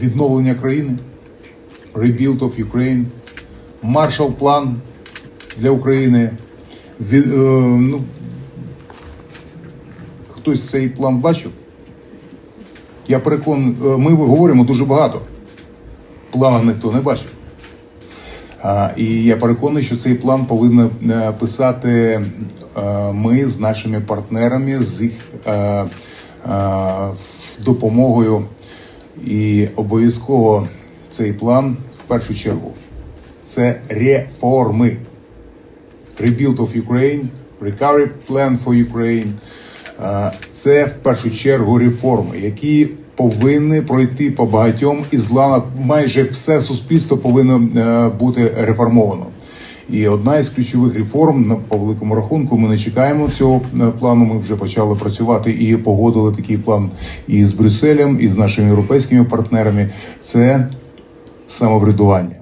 відновлення країни, Rebuild of Ukraine, Маршал план для України. Від, е, ну, хтось цей план бачив? Я переконаний, е, ми говоримо дуже багато. Плану ніхто не бачив. А, І я переконаний, що цей план повинен е, писати е, ми з нашими партнерами, з їх допомогою. І обов'язково цей план в першу чергу це реформи. Rebuild of Ukraine, Recovery Plan for Ukraine. Е, Це в першу чергу реформи, які повинні пройти по багатьом і зла майже все суспільство повинно е, бути реформовано. І одна із ключових реформ по великому рахунку. Ми не чекаємо цього е, плану. Ми вже почали працювати і погодили такий план і з Брюсселем, і з нашими європейськими партнерами. Це самоврядування.